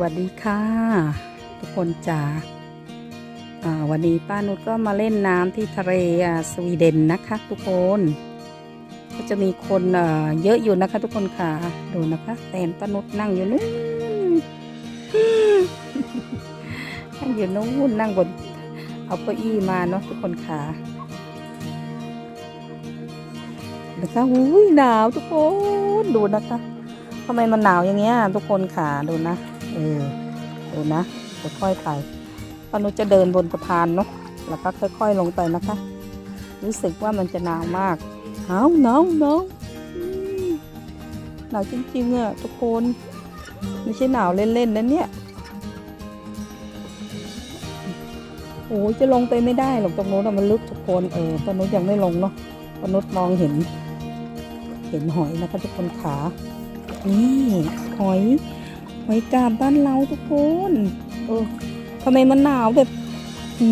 วัสดีค่ะ ทุกคนจ๋าวันนี้ป้านุชก็มาเล่นน้ำที่ทะเลสวีเดนนะคะ ทุกคน ก็จะมีคนเยอะอยู่นะคะ ทุกคนค่ะดูนะคะแฟนป้านุชนั่งอยู่นู้นนั่งอยู่นู้นนั่งบนเอาเก้าอี้มาเนาะทุกคนค่ะนะคะอุ้ยหนาวทุกคนดูนะคะ ทำไมมันหนาวอย่างเงี้ยทุกคนค่ะดูนะเออดูนะค่อยๆไปปนุจะเดินบนสะพานเนาะแล้วก็ค่อย ๆ ลงไปนะคะ รู้สึกว่ามันจะหนาวมากหนาวหนาวหนาวอืมหนาวจริงๆอะทุกคนไม่ใช่หนาวเล่นๆนะเนี่ยโอ้จะลงไปไม่ได้หรอกตรงโน้นอะมันลึกทุกคนเออปานุยังไม่ลงเนาะปนุมองเห็น เห็นหอยนะคะทุกคนขา นี่หอยหอยกาบบ้านเราทุกคนเออทำไมมันหนาวแบบ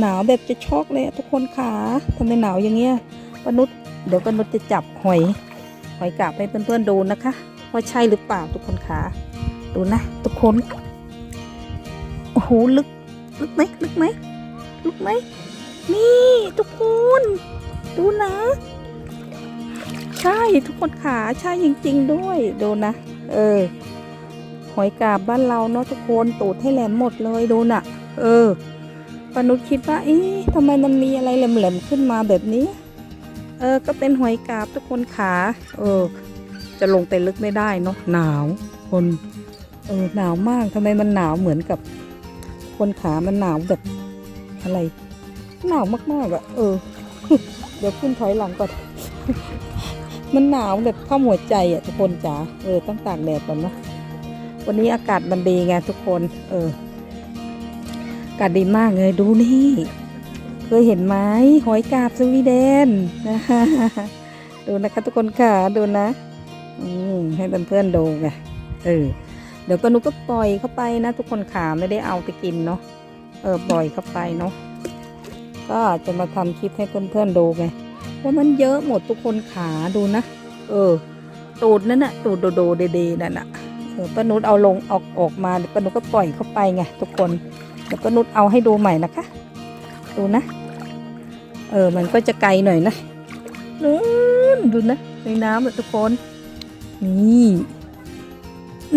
หนาวแบบจะช็อกเลยทุกคนขาทำไมหนาวอย่างเงี้ยปนุษเดี๋ยวปนุษจะจับหอยหอยกาบให้เพื่อนๆดูนะคะว่าใช่หรือเปล่าทุกคนขาดูนะ ทุกคนโอ้โหลึกลึกไหมลึกไหมลึกไหมนี่ทุกคน ดูนะ ใช่ทุกคนขาใช่จริง ๆ ด้วยดูนะ เออ หอยกาบบ้านเราเนาะทุกคนตูดให้แหลมหมดเลยดูน่ะ เออปนุชคิดว่า เอ๊ะทำไมมันมีอะไรแหลมๆขึ้นมาแบบนี้ เออ ก็เป็นหอยกาบทุกคนขา เออ จะลงไปลึกไม่ได้เนาะ หนาว คน เออ หนาวมากทำไมมันหนาวเหมือนกับ คนขา มันหนาวแบบอะไร หนาวมากๆอะ่ะ เออ เดี๋ยวขึ้นถอยหลังก่อน มันหนาวแบบเข้าหัวใจอะทุกคนจ๋าเออต้องตากแดดก่อนเนาะวันนี้อากาศมันดีไงทุกคน เอออากาศดีมากเลยดูนี่ เคยเห็นไหมหอยกาบสวีเดนนะดูนะคะทุกคนค่ะดูนะอืให้เพื่อนๆดูไงเออเดี๋ยวปานุก็ปล่อยเข้าไปนะทุกคนขาไม่ได้เอาไปกินเนาะเออปล่อยเข้าไปเนาะก็จะมาทำคลิปให้เพื่อนๆดูไง ว่ามันเยอะหมดทุกคนขาดูนะ เออ ตูดนั่นน่ะ ตูดโดโดเดเดนั่นน่ะเออป้านุชเอาลงออกออกมาป้านุชก็ปล่อยเข้าไปไงทุกคนเดี๋ยวป้านุชเอาให้ดูใหม่นะคะ ดูนะ เออ มันก็จะไกลหน่อยนะนู้นดูนะ ในน้ำอะทุกคน นี่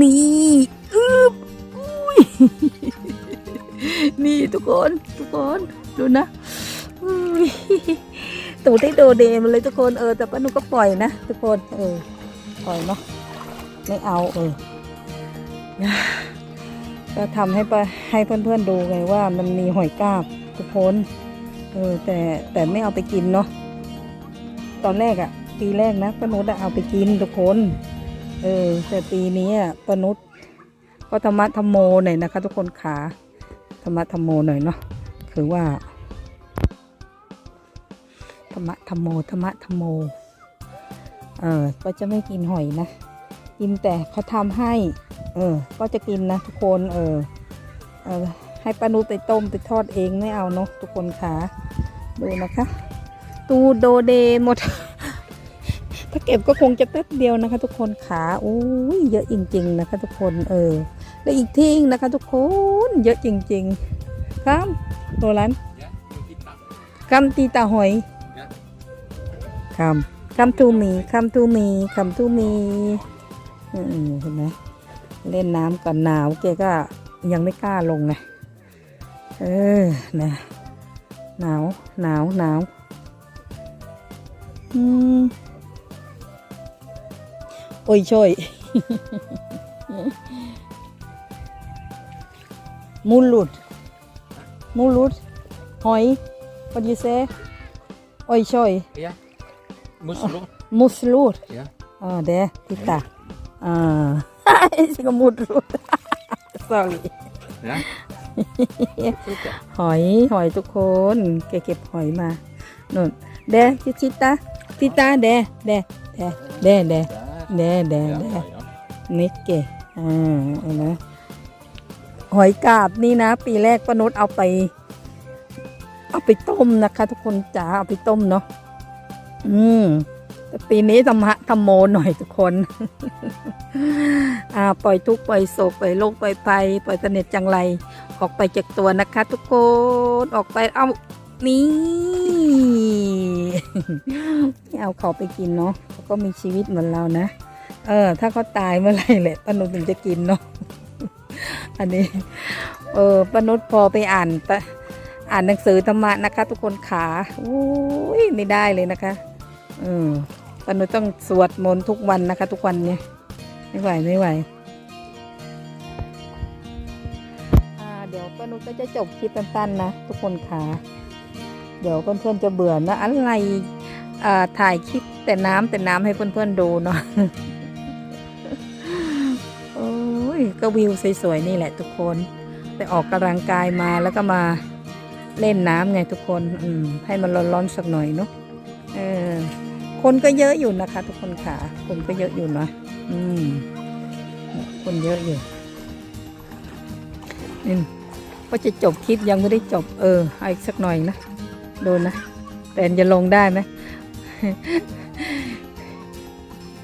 นี่อึ๊บอุ้ยนี่ทุกคน ทุกคน ดูนะอุ้ย ตูดให้โดเดมันเลยทุกคนเออ แต่ป้านุก็ปล่อยนะทุกคน เออ ปล่อยเนาะไม่เอาเออก็ทำให้ไปให้เพื่อนๆดูไงว่ามันมีหอยกาบทุกคนเออแต่แต่ไม่เอาไปกินเนาะตอนแรกอะปีแรกนะป้านุชอะเอาไปกินทุกคนเออแต่ปีนี้อะป้านุชก็ธรรมะธรรมโมหน่อยนะคะ ทุกคนขาธรรมะธรรมโมหน่อยเนาะคือว่า มะธรรมโมธรรมะธรรมโม เออก็จะไม่กินหอยนะ กินแต่เขาทำให้ เออ ก็จะกินนะทุกคน เออ เออ ให้ป้านุชไปต้มไปทอดเองไม่เอาเนาะทุกคนขาดูนะคะ ตูโดเดหมด ถ้าเก็บก็คงจะแป๊บเดียวนะคะ ทุกคนขาโอ้ยเยอะจริง ๆ นะคะ ทุกคนเออและอีกที่นะคะ ทุกคนเยอะจริง ๆ ครับตัวร้าน Ja, doe die tak. คำตีตาหอย Ja. คำคำทูมีคำทูมีคำทูมีอืมเห็นไหมเล่นน้ำก่อนหนาวแกก็ยังไม่กล้าลงไงเออนะหนาวหนาวหนาวอืมโอ้ยช่วยมูลุดมูลุดหอย what you say โอ้ยช่วย Ja. Moeselo. Musslor. Ja. Ja, det. Titta. Ah. Jag ska mordrot. Sorry. Ja. หอยหอยทุกคนแกเก็บหอยมานู่นเดชิชิตาชิตาเดเดเดเดเด Daar. เดเด Ja, เด ja, ja. นิดเกอ่าเห็นไหมหอยกาบนี่นะ ปีแรกป้านุชเอาไป เอาไปต้มนะคะ ทุกคนจ๋าเอาไปต้มเนาะ อืมปีนี้ธรรมะธรรมโมหน่อยทุกคน อ่า ปล่อยทุกปล่อยโศกปล่อยโลกปล่อยภัยปล่อยเสน็จจังไร ออกไปจากตัวนะคะ ทุกคนออกไปเอานี่ไม่เอาเขาไปกินเนาะเขาก็มีชีวิตเหมือนเรานะเออ ถ้าเขาตายเมื่อไหร่แหละป้านุชถึงจะกินเนาะอันนี้ เออป้านุชพอไปอ่านปอ่านหนังสือธรรมะนะคะ ทุกคนขาอุ้ยไม่ได้เลยนะคะ เออปนุต้องสวดมนต์ทุกวันนะคะ ทุกวันเนี่ย ไม่ไหวไม่ไหวเดี๋ยวปนุก็จะจบคลิปสั้นๆนะทุกคนค่ะ เดี๋ยวเพื่อนๆจะเบื่อนะอะไรอ่าถ่ายคลิปแต่น้ำแต่น้ำให้เพื่อนๆดูเนาะโอ้ยก็วิวสวยๆนี่แหละทุกคนไปออกกำลังกายมาแล้วก็มาเล่นน้ำไงทุกคน อืมให้มันร้อนๆสักหน่อยเนาะเออ คนก็เยอะอยู่นะคะ ทุกคนค่ะ คนก็เยอะอยู่นะอืมคนเยอะอยู่นี่ก็จะจบคลิปยังไม่ได้จบ เออเอาอีกสักหน่อยนะโดนนะแต่จะลงได้ไหม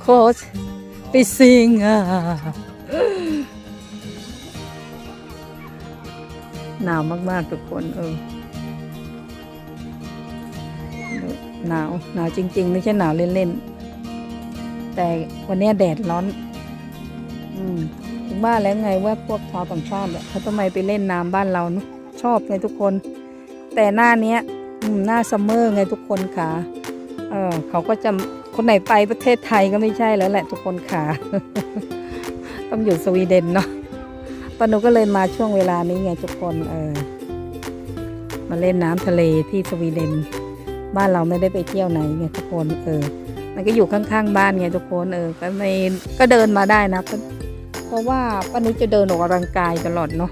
โค้ชไปซิงอะหนาวมาก ๆ ทุกคนเออ หนาวหนาวจริง ๆ ไม่ใช่หนาวเล่นๆ แต่วันนี้แดดร้อน อืมถึงว่าแล้วไงว่าพวกชาวต่างชาติเขาทำไมไปเล่นน้ำบ้านเราเนอะชอบไงทุกคน แต่หน้าเนี้ยหน้าซัมเมอร์ไงทุกคนค่ะ เออเขาก็จะคนไหนไปประเทศไทยก็ไม่ใช่แล้วแหละทุกคนค่ะ ต้องอยู่สวีเดนเนาะปนุก็เลยมาช่วงเวลานี้ไงทุกคน เออ มาเล่นน้ำทะเลที่สวีเดน บ้านเราไม่ได้ไปเที่ยวไหนไงทุกคนเออ มันก็อยู่ข้างๆบ้านไงทุกคนเออก็ไม่ก็เดินมาได้นะ เพราะว่าป้านุจะเดินออกกำลังกายตลอดเนาะ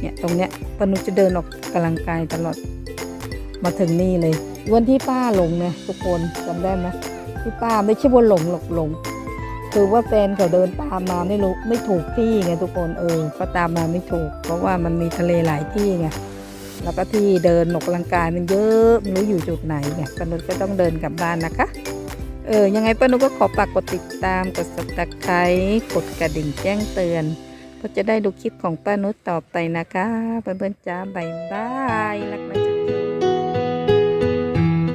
เนี่ยตรงเนี้ยป้านุจะเดินออกกำลังกายตลอด มาถึงนี่เลย วันที่ป้าหลงเนี่ยทุกคนจำได้ไหมที่ป้าไม่ใช่ว่าหลงหลกหลงคือว่าแฟนเขาเดินตามมาไม่รู้ไม่ถูกที่ไงทุกคนเออก็ตามมาไม่ถูก เพราะว่ามันมีทะเลหลายที่ไง แล้วก็ที่เดินออกกำลังกายมันเยอะไม่รู้อยู่จุดไหนไงป้านุก็ต้องเดินกลับบ้านนะคะ เออยังไงป้านุก็ขอฝากกดติดตามกด subscribe กดกระดิ่งแจ้งเตือนก็จะได้ดูคลิปของป้านุชต่อไปนะคะ เพื่อนๆจ้าบายบายรักนะจ๊ะ